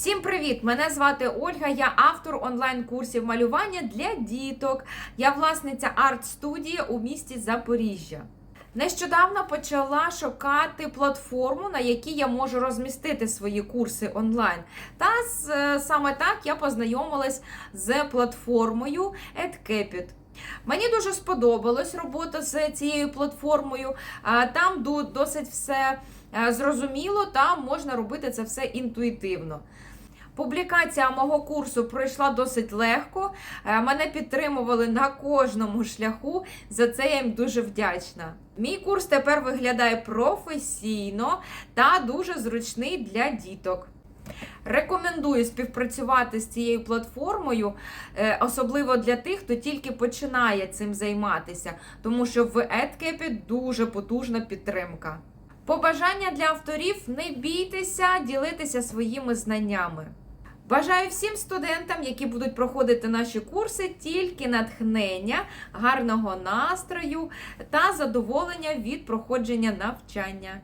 Всім привіт! Мене звати Ольга. Я автор онлайн-курсів малювання для діток. Я власниця арт-студії у місті Запоріжжя. Нещодавно почала шукати платформу, на якій я можу розмістити свої курси онлайн. Та е, саме так я познайомилась з платформою EdCapit. Мені дуже сподобалась робота з цією платформою. Там досить все е, зрозуміло, там можна робити це все інтуїтивно. Публікація мого курсу пройшла досить легко. Е, Мене підтримували на кожному шляху. За це я їм дуже вдячна. Мій курс тепер виглядає професійно та дуже зручний для діток. Рекомендую співпрацювати з цією платформою, е, особливо для тих, хто тільки починає цим займатися, тому що в EdCapit дуже потужна підтримка. Побажання для авторів: не бійтеся ділитися своїми знаннями. Бажаю всім студентам, які будуть проходити наші курси, тільки натхнення, гарного настрою та задоволення від проходження навчання.